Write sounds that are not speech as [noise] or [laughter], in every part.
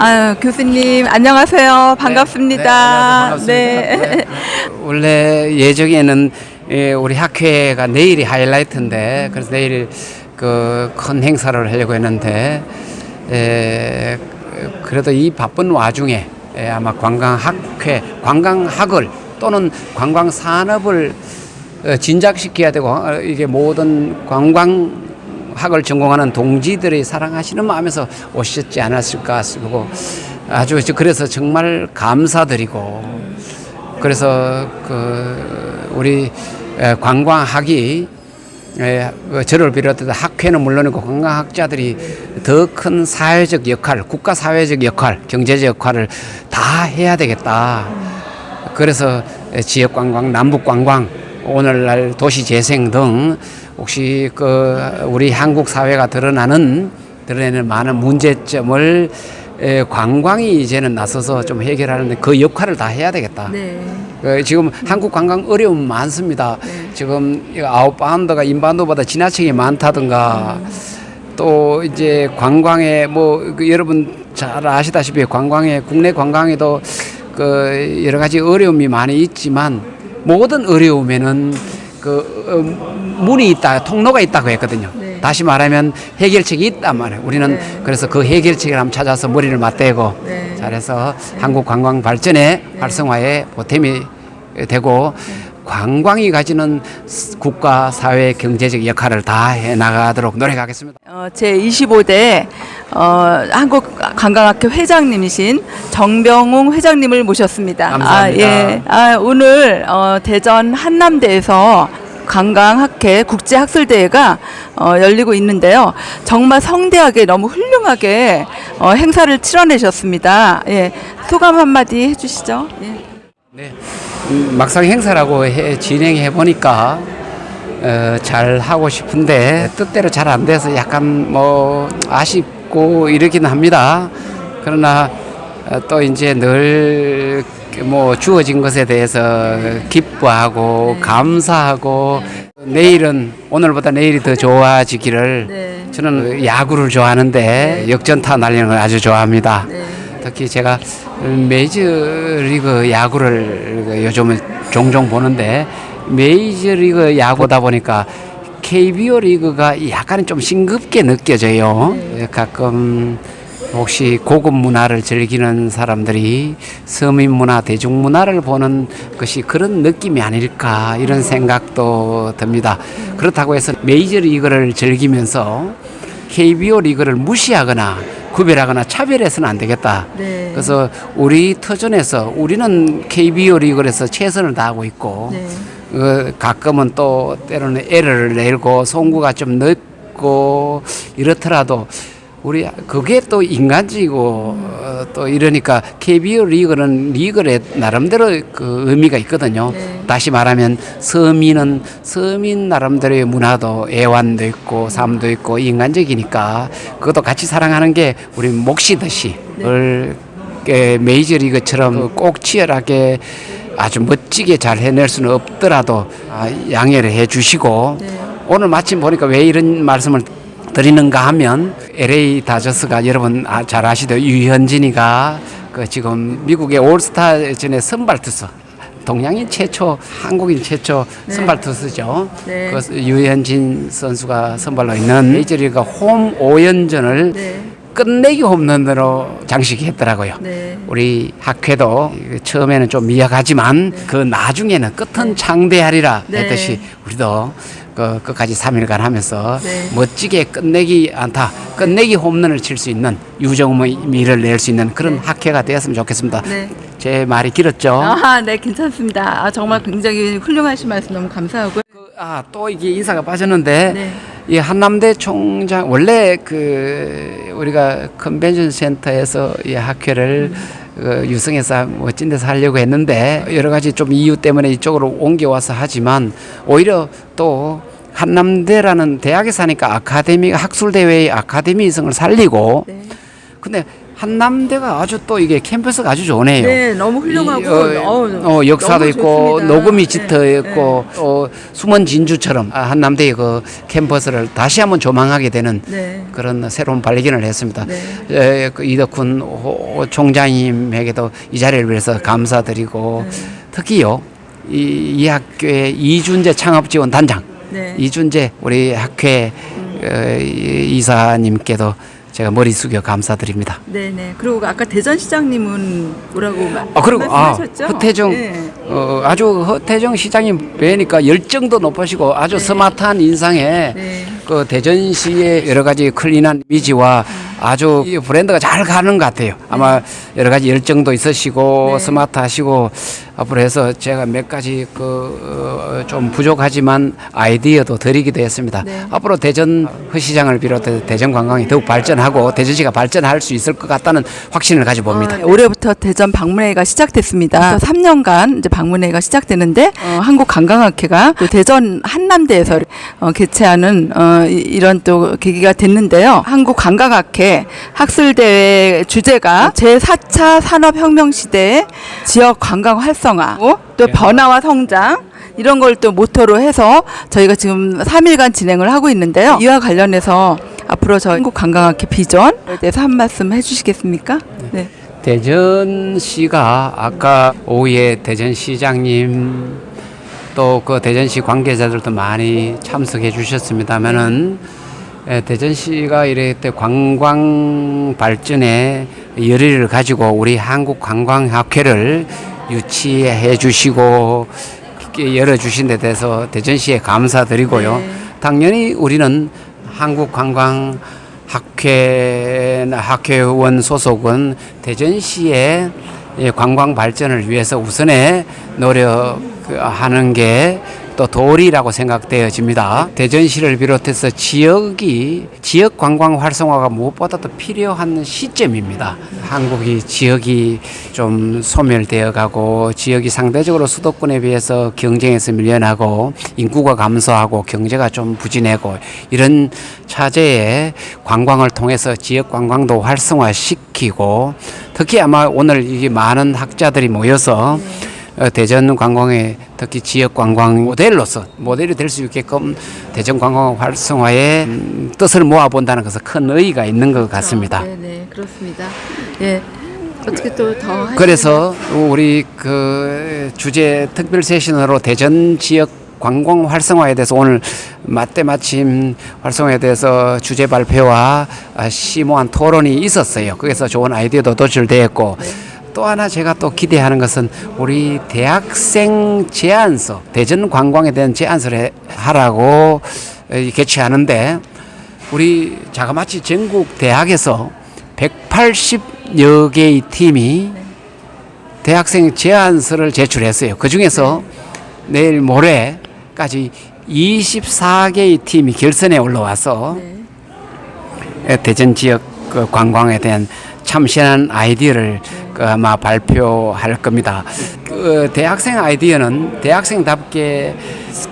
아, 교수님 안녕하세요. 반갑습니다. 네, 안녕하세요. 반갑습니다. 네. [laughs] 원래 예정에는 예, 우리 학회가 내일이 하이라이트인데 그래서 내일 그 큰 행사를 하려고 했는데 에, 그래도 이 바쁜 와중에 예, 아마 관광학회, 관광학을 또는 관광산업을 어, 진작시켜야 되고 어, 이게 모든 관광 학을 전공하는 동지들이 사랑하시는 마음에서 오셨지 않았을까 싶고 아주 저- 그래서 정말 감사드리고 그래서 그 우리 에, 관광학이 에, 그 저를 비롯해서 학회는 물론이고 관광학자들이 더 큰 사회적 역할, 국가 사회적 역할, 경제적 역할을 다 해야 되겠다. 그래서 지역 관광, 남북 관광, 오늘날 도시 재생 등 혹시 그 우리 한국 사회가 드러나는 드러내는 많은 문제점을 에, 관광이 이제는 나서서 좀 해결하는데 그 역할을 다 해야 되겠다. 네. 그 지금 한국 관광 어려움 많습니다. 지금 이 아웃바운드가 인바운드보다 지나치게 많다든가 또 이제 관광에 뭐그 여러분 잘 아시다시피 관광에 국내 관광에도 그 여러 가지 어려움이 많이 있지만 모든 어려움에는 그 어, 문이 있다, 통로가 있다고 했거든요. 네. 다시 말하면 해결책이 있단 말이에요. 우리는 네. 그래서 그 해결책을 한번 찾아서 머리를 맞대고 네. 잘해서 한국 관광 발전의 활성화에 보탬이 되고 관광이 가지는 국가 사회 경제적 역할을 다 해 나가도록 노력하겠습니다. 어, 제 25대 어, 한국 관광학회 회장님이신 정병웅 회장님을 모셨습니다. 감사합니다. 아, 예. 아, 오늘 어, 대전 한남대에서 관광학회 국제학술대회가 어, 열리고 있는데요. 정말 성대하게 너무 훌륭하게 어, 행사를 치러내셨습니다. 예. 소감 한마디 해주시죠. 예. 네. 음, 막상 행사라고 해, 진행해 보니까 어, 잘 하고 싶은데 뜻대로 잘 안 돼서 약간 뭐 아쉽고 이러긴 합니다. 그러나 어, 또 이제 늘 뭐 주어진 것에 대해서 기뻐하고 감사하고 내일은 오늘보다 내일이 더 좋아지기를 네. 저는 야구를 좋아하는데 역전타 날리는 걸 아주 좋아합니다. 네. 특히 제가 메이저리그 야구를 요즘은 종종 보는데 메이저리그 야구다 보니까 KBO 리그가 약간 좀 싱겁게 느껴져요. 가끔 혹시 고급 문화를 즐기는 사람들이 서민 문화, 대중 문화를 보는 것이 그런 느낌이 아닐까 이런 생각도 듭니다. 그렇다고 해서 메이저 리그를 즐기면서 KBO 리그를 무시하거나 구별하거나 차별해서는 안 되겠다. 네. 그래서 우리 터전에서 우리는 KBO 리그에서 최선을 다하고 있고 네. 어, 가끔은 또 때로는 에러를 내고 송구가 좀 늦고 이렇더라도 우리 그게 또 인간적이고 어, 또 이러니까 KBO 리그는 리그의 나름대로 그 의미가 있거든요. 네. 다시 말하면 서민은 서민 나름대로의 문화도 애완도 있고 삶도 있고 인간적이니까 그것도 같이 사랑하는 게 우리 몫이듯이 을 에, 메이저리그처럼 꼭 치열하게 아주 멋지게 잘 해낼 수는 없더라도 아, 양해를 해주시고 오늘 마침 보니까 왜 이런 말씀을 드리는가 하면 LA 다저스가 여러분 아, 잘 아시죠 유현진이가 그 지금 미국의 올스타전에 선발 투수 동양인 최초 한국인 최초 선발 투수죠. 네. 그 유현진 선수가 선발로 있는 메이저리그 홈 5연전을 네. 끝내기 홈런으로 장식했더라고요. 네. 우리 학회도 처음에는 좀 미약하지만 그 나중에는 끝은 창대하리라 네. 했듯이 우리도 그 끝까지 3일간 하면서 네. 멋지게 끝내기 안타, 끝내기 홈런을 칠 수 있는 유정미를 낼 수 있는 그런 학회가 되었으면 좋겠습니다. 네. 제 말이 길었죠. 아, 네, 괜찮습니다. 아, 정말 굉장히 훌륭하신 말씀 너무 감사하고요. 아, 또 이게 인사가 빠졌는데 네. 이 한남대 총장 원래 그 우리가 컨벤션 센터에서 이 학회를 그 유성에서 멋진 데서 하려고 했는데 여러 가지 좀 이유 때문에 이쪽으로 옮겨와서 하지만 오히려 또 한남대라는 대학에 사니까 아카데미 학술대회의 아카데미성을 살리고 네. 근데 한남대가 아주 또 이게 캠퍼스가 아주 좋네요. 네, 너무 훌륭하고 이, 어, 어, 어, 역사도 있고 좋습니다. 녹음이 네, 짙어 있고 또 숨은 진주처럼 아, 한남대의 그 캠퍼스를 다시 한번 조망하게 되는 네. 그런 새로운 발견을 했습니다. 네. 에, 그 이덕훈 호- 총장님에게도 이 자리를 위해서 감사드리고 네. 특히요 이, 이 학교의 이준재 창업지원 단장 네. 이준재 우리 학회 어, 이- 이사님께도 제가 머리 숙여 감사드립니다. 네, 네. 그리고 아까 대전시장님은 뭐라고 마- 아 그리고 아 말씀하셨죠? 허태정 네. 어, 아주 허태정 시장님 뵈니까 열정도 높으시고 아주 스마트한 인상에 네. 그 대전시의 여러 가지 클린한 이미지와 아주 이 브랜드가 잘 가는 것 같아요. 아마 여러 가지 열정도 있으시고 네. 스마트하시고 앞으로 해서 제가 몇 가지 그좀 부족하지만 아이디어도 드리기도 했습니다. 네. 앞으로 대전 허시장을 비롯해 대전 관광이 더욱 발전하고 대전시가 발전할 수 있을 것 같다는 확신을 가지고 봅니다. 어, 올해부터 대전 방문회가 시작됐습니다. 3년간 이제 방문회가 시작되는데 어, 한국 관광학회가 또 대전 한남대에서 어, 개최하는 어, 이- 이런 또 계기가 됐는데요. 한국 관광학회 학술대회 주제가 제4차 산업혁명 시대의 지역 관광 활성화 또 변화와 성장 이런 걸 또 모토로 해서 저희가 지금 3일간 진행을 하고 있는데요. 이와 관련해서 앞으로 저희 한국 관광학회 비전에 대해서 한 말씀 해주시겠습니까? 네. 대전시가 아까 오후에 대전시장님 또 그 대전시 관계자들도 많이 참석해 주셨습니다만은 에, 대전시가 이랬때 관광 발전에 열의를 가지고 우리 한국관광학회를 유치해 주시고 이렇게 열어 주신 데 대해서 대전시에 감사드리고요. 네. 당연히 우리는 한국관광 학회나 학회원 소속은 대전시의 이 관광 발전을 위해서 우선에 노력하는 게 또 도리라고 생각되어집니다. 대전시를 비롯해서 지역이 지역 관광 활성화가 무엇보다도 필요한 시점입니다. 한국이 지역이 좀 소멸되어 가고 지역이 상대적으로 수도권에 비해서 경쟁에서 밀려나고 인구가 감소하고 경제가 좀 부진하고 이런 차제에 관광을 통해서 지역 관광도 활성화시키고 특히 아마 오늘 이게 많은 학자들이 모여서 어, 대전 관광의 특히 지역 관광 모델로서 모델이 될 수 있게끔 대전 관광 활성화에 음, 뜻을 모아본다는 것은 큰 의의가 있는 것 같습니다. 네, 네, 그렇습니다. 예. 어떻게 또 더 그래서 우리 그 주제 특별 세션으로 대전 지역 관광 활성화에 대해서 오늘 맞때 마침 활성화에 대해서 주제 발표와 아, 심오한 토론이 있었어요. 그래서 좋은 아이디어도 도출되었고 또 하나 제가 또 기대하는 것은 우리 대학생 제안서 대전 관광에 대한 제안서를 해- 하라고 에, 개최하는데 우리 자그마치 전국 대학에서 180여 개의 팀이 대학생 제안서를 제출했어요. 그 중에서 내일 모레까지 24개의 팀이 결선에 올라와서 네. 대전 지역 그 관광에 대한 참신한 아이디어를 그 아마 발표할 겁니다. 그 대학생 아이디어는 대학생답게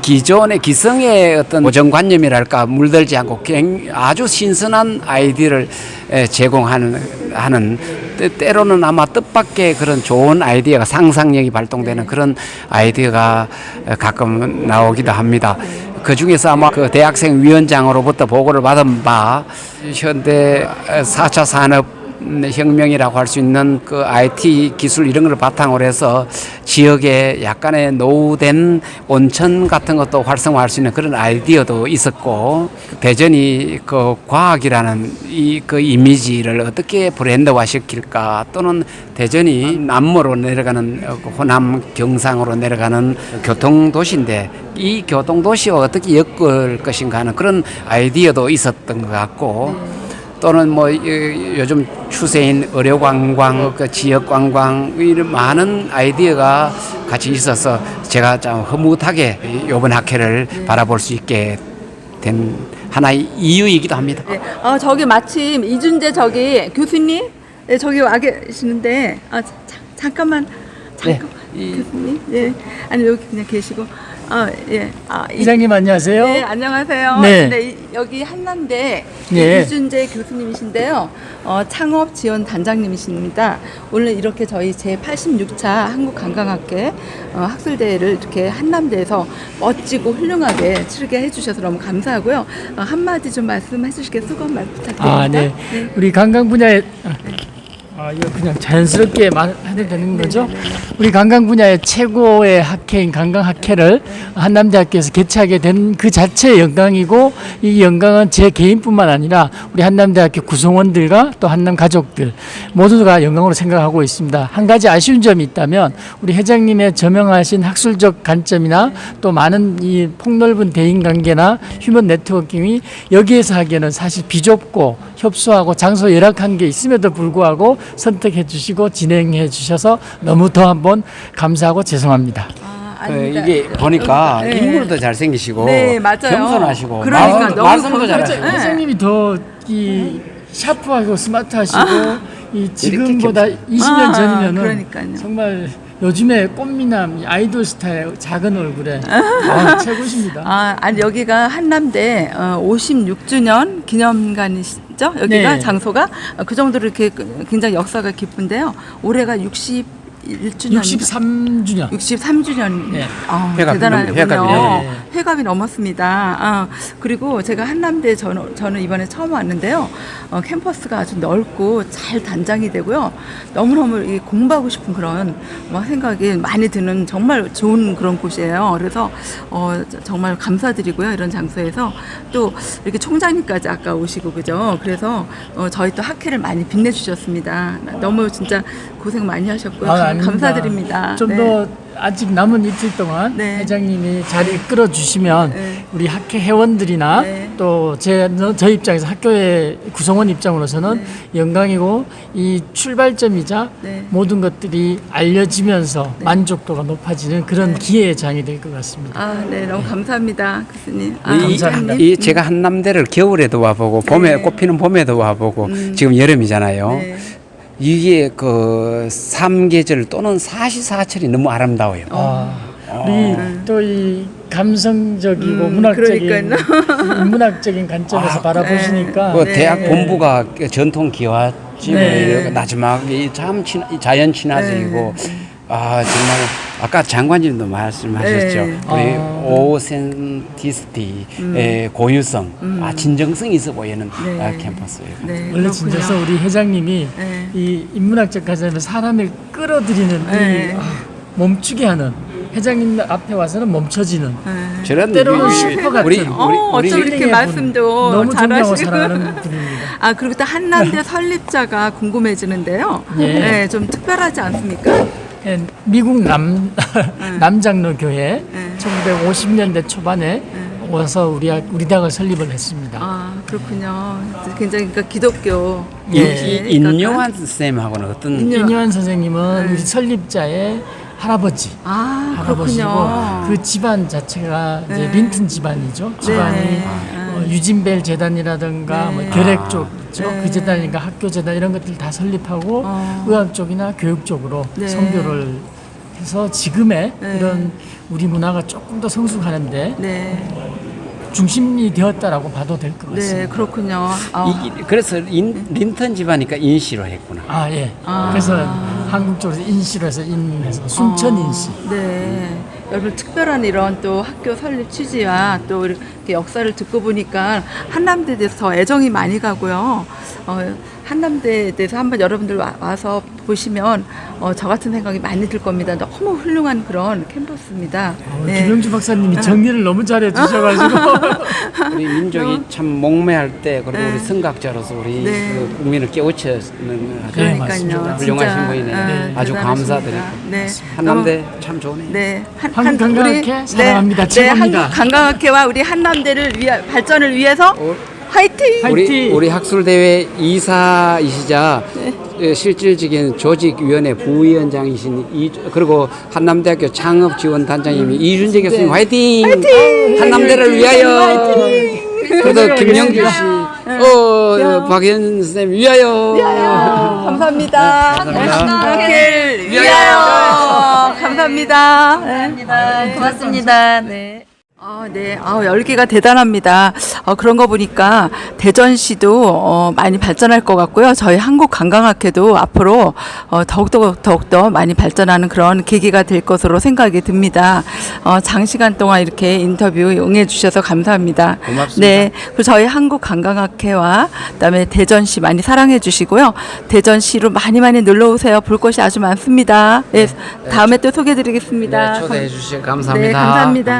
기존의 기성의 어떤 고정관념이랄까 물들지 않고 굉- 아주 신선한 아이디어를 에, 제공하는 하는 때- 때로는 아마 뜻밖의 그런 좋은 아이디어가 상상력이 발동되는 그런 아이디어가 어, 가끔 나오기도 합니다. 그 중에서 아마 그 대학생 위원장으로부터 보고를 받은 바 현대 4차 산업 혁명이라고 할 수 있는 그 IT 기술 이런 걸 바탕으로 해서 지역에 약간의 노후된 온천 같은 것도 활성화할 수 있는 그런 아이디어도 있었고 대전이 그 과학이라는 이 그 이미지를 어떻게 브랜드화 시킬까? 또는 대전이 남모로 내려가는 어, 그 호남 경상으로 내려가는 교통 도시인데 이 교통 도시와 어떻게 엮을 것인가 하는 그런 아이디어도 있었던 것 같고 또는 뭐 이- 요즘 추세인 의료 관광, 그 지역 관광 이런 많은 아이디어가 같이 있어서 제가 좀 흐뭇하게 이번 학회를 바라볼 수 있게 된 하나의 이유이기도 합니다. 네. 어, 저기 마침 이준재 저기 교수님? 네, 저기 와 계시는데 아, 자, 잠깐만. 잠깐만. 이- 교수님? 예 아니 여기 그냥 계시고 아, 예. 아, 이- 이장님 안녕하세요. 네, 안녕하세요. 네. 네, 이- 여기 한남대 네. 이준재 교수님이신데요. 어, 창업 지원 단장님이십니다. 오늘 이렇게 저희 제 86차 한국관광학회 어, 학술대회를 이렇게 한남대에서 멋지고 훌륭하게 치르게 해주셔서 너무 감사하고요. 어, 한마디 좀 말씀해 주시게 수고 말 부탁드립니다. 아, 네. 우리 관광 분야에 아, 이거 그냥 자연스럽게 말해도 되는 거죠? 우리 관광 분야의 최고의 학회인 관광 학회를 한남대학교에서 개최하게 된 그 자체의 영광이고 이 영광은 제 개인뿐만 아니라 우리 한남대학교 구성원들과 또 한남 가족들 모두가 영광으로 생각하고 있습니다. 한 가지 아쉬운 점이 있다면 우리 회장님의 저명하신 학술적 관점이나 또 많은 이 폭넓은 대인 관계나 휴먼 네트워킹이 여기에서 하기에는 사실 비좁고 협소하고 장소 열악한 게 있음에도 불구하고 선택해 주시고 진행해 주셔서 너무 더 한번 감사하고 죄송합니다. 아, 어, 아닙니다. 이게 보니까 네. 인물도 잘생기시고 네, 맞아요. 겸손하시고 그러니까 말, 너무 말씀도. 잘하시고 네. 회장님이 더 이 샤프하고 스마트하시고 이 지금보다 이렇게 20년 아, 전이면은 그러니까요. 정말 요즘에 꽃미남 이 아이돌 스타의 작은 얼굴에 아, [laughs] 최고십니다. 아, 아니 여기가 한남대 어, 56주년 기념관이시죠? 여기가 네. 장소가 어, 그 정도로 이렇게 굉장히 역사가 깊은데요. 올해가 61주년 63주년. 63주년. 네. 아, 회갑 대단하군요. 넘- 회갑이 넘- 회갑이 넘었습니다. 아, 그리고 제가 한남대 저는, 저는 이번에 처음 왔는데요. 어, 캠퍼스가 아주 넓고 잘 단장이 되고요. 너무너무 이 공부하고 싶은 그런 뭐 생각이 많이 드는 정말 좋은 그런 곳이에요. 그래서 어, 저- 정말 감사드리고요. 이런 장소에서 또 이렇게 총장님까지 아까 오시고 그죠. 그래서 어, 저희 또 학회를 많이 빛내주셨습니다. 너무 진짜 고생 많이 하셨고요. 아, 아닙니다. 감사드립니다. 좀 네. 더 아직 남은 이틀 동안 네. 회장님이 잘 이끌어 주시면 네. 우리 학회 회원들이나 네. 또제 저 입장에서 학교의 구성원 입장으로서는 영광이고 이 출발점이자 네. 모든 것들이 알려지면서 만족도가 높아지는 그런 기회의 장이 될 것 같습니다. 아, 네, 너무 감사합니다, 교수님. 아, 이, 감사합니다. 이 제가 한남대를 겨울에도 와보고 봄에 네. 꽃피는 봄에도 와보고 음. 지금 여름이잖아요. 네. 이게 그 삼계절 또는 사시사철이 너무 아름다워요. 어. 아, 우리 또 이 감성적이고 음, 문학적인 문학적인 관점에서 바라보시니까 그 네. 대학 본부가 그 전통 기와집을 네. 마지막에 참 친, 자연 친화적이고 아 정말 아까 장관님도 말씀하셨죠. 네. 우리 아. 오센티스티의 고유성, 아 진정성 있어 보이는 네. 아, 캠퍼스예요. 네, 원래. 진짜서 우리 회장님이 네. 이 인문학적 관점에서 사람을 끌어들이는 네. 이 아, 멈추게 하는 회장님 앞에 와서는 멈춰지는 네. 저런 때로는 우리- 슈퍼 같은 우리 어, 우리 어쩜 이렇게 말씀도 분, 너무 존경하고 잘하시고. 사랑하는 분입니다. [laughs] 아, 그리고 또 한남대 설립자가 궁금해지는데요. 예. 네, 좀 특별하지 않습니까? 예, 미국 남 [laughs] 남장로 교회 네. 1950년대 초반에 와서 우리 학- 우리 대학을 설립을 했습니다. 아, 그렇군요. 굉장히 그러니까 기독교. 예. 이- 인요한 쌤하고는 어떤 인요- 인요한 선생님은 네. 우리 설립자의 할아버지. 아, 할아버지고 그렇군요. 그 집안 자체가 이제 네. 린튼 집안이죠. 집안이 네. 어, 유진벨 재단이라든가 네. 뭐 결핵 쪽 있죠. 네. 그 재단이니까 학교 재단 이런 것들 다 설립하고 어. 의학 쪽이나 교육 쪽으로 네. 선교를 해서 지금의 네. 이런 우리 문화가 조금 더 성숙하는데 네. 중심이 되었다라고 봐도 될 것 같습니다. 네, 그렇군요. 아, 이, 이- 그래서 인, 린턴 집안이니까 인시로 했구나. 아 예. 아. 그래서 한국 쪽에서 인시로 해서 인해서 순천 인시. 어, 네. 여러분 특별한 이런 또 학교 설립 취지와 또 이렇게 역사를 듣고 보니까 한남대에 대해서 더 애정이 많이 가고요. 어, 한남대에 대해서 한번 여러분들 와, 와서 보시면 어, 저 같은 생각이 많이 들 겁니다. 너무 훌륭한 그런 캠퍼스입니다. 어, 네. 김영주 박사님이 정리를 너무 잘해 주셔가지고 [laughs] 우리 민족이 참 목매할 때 그리고 네. 우리 성각자로서 우리 네. 그 국민을 깨우치는 아주 네. 훌륭하신 진짜, 분이네. 아, 아주. 감사드리고. 네. 한남대 참 좋네요. 네, 한, 한국 한- 관광학회 우리- 사랑합니다. 네, 최고입니다. 네, 한국 관광학회와 우리 한남대를 위하, 발전을 위해서 화이팅! 화이팅! 우리 우리 학술 대회 이사이시자 예, 실질적인 조직위원회 부위원장이신 이 그리고 한남대학교 창업지원단장님이 이준재 교수님 화이팅! 한남대를 위하여! 그래도 김영주 씨, 어, 박현 쌤 위하여! 감사합니다. 네, 감사합니다. 한국학회를 위하여! 감사합니다. 감사합니다. 네. 감사합니다. 고맙습니다. 네. 아, 네. 아, 열기가 대단합니다. 어, 그런 거 보니까 대전시도 어, 많이 발전할 것 같고요. 저희 한국관광학회도 앞으로 어, 더욱더 더욱더 많이 발전하는 그런 계기가 될 것으로 생각이 듭니다. 어, 장시간 동안 이렇게 인터뷰 응해 주셔서 감사합니다. 고맙습니다. 네. 그리고 저희 한국관광학회와 그다음에 대전시 많이 사랑해 주시고요. 대전시로 많이 많이 놀러 오세요. 볼 것이 아주 많습니다. 네. 다음에 또 소개해 드리겠습니다. 네, 초대해 주셔서 감사합니다. 네, 감사합니다.